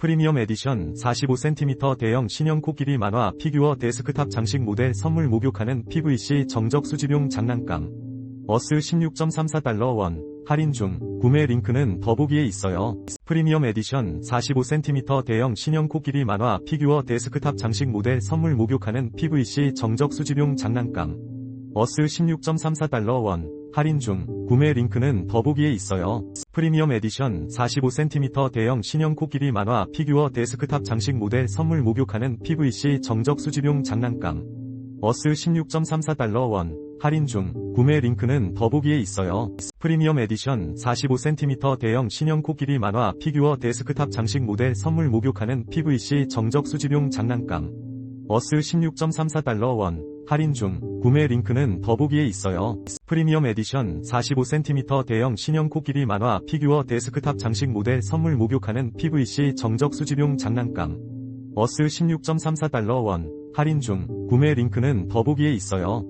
프리미엄 에디션 45cm 대형 신형 코끼리 만화 피규어 데스크탑 장식 모델 선물 목욕하는 PVC 정적 수집용 장난감. 어스 16.34달러 원. 할인 중. 구매 링크는 더보기에 있어요. 프리미엄 에디션 45cm 대형 신형 코끼리 만화 피규어 데스크탑 장식 모델 선물 목욕하는 PVC 정적 수집용 장난감. 어스 16.34달러 원. 할인 중. 구매 링크는 더보기에 있어요. 프리미엄 에디션 45cm 대형 신형 코끼리 만화 피규어 데스크탑 장식 모델 선물 목욕하는 PVC 정적 수집용 장난감. 어스 16.34달러 원. 할인 중. 구매 링크는 더보기에 있어요. 프리미엄 에디션 45cm 대형 신형 코끼리 만화 피규어 데스크탑 장식 모델 선물 목욕하는 PVC 정적 수집용 장난감. 어스 16.34달러 원. 할인 중. 구매 링크는 더보기에 있어요. 프리미엄 에디션 45cm 대형 신형 코끼리 만화 피규어 데스크탑 장식 모델 선물 목욕하는 PVC 정적 수집용 장난감. 어스 16.34달러 원. 할인 중. 구매 링크는 더보기에 있어요.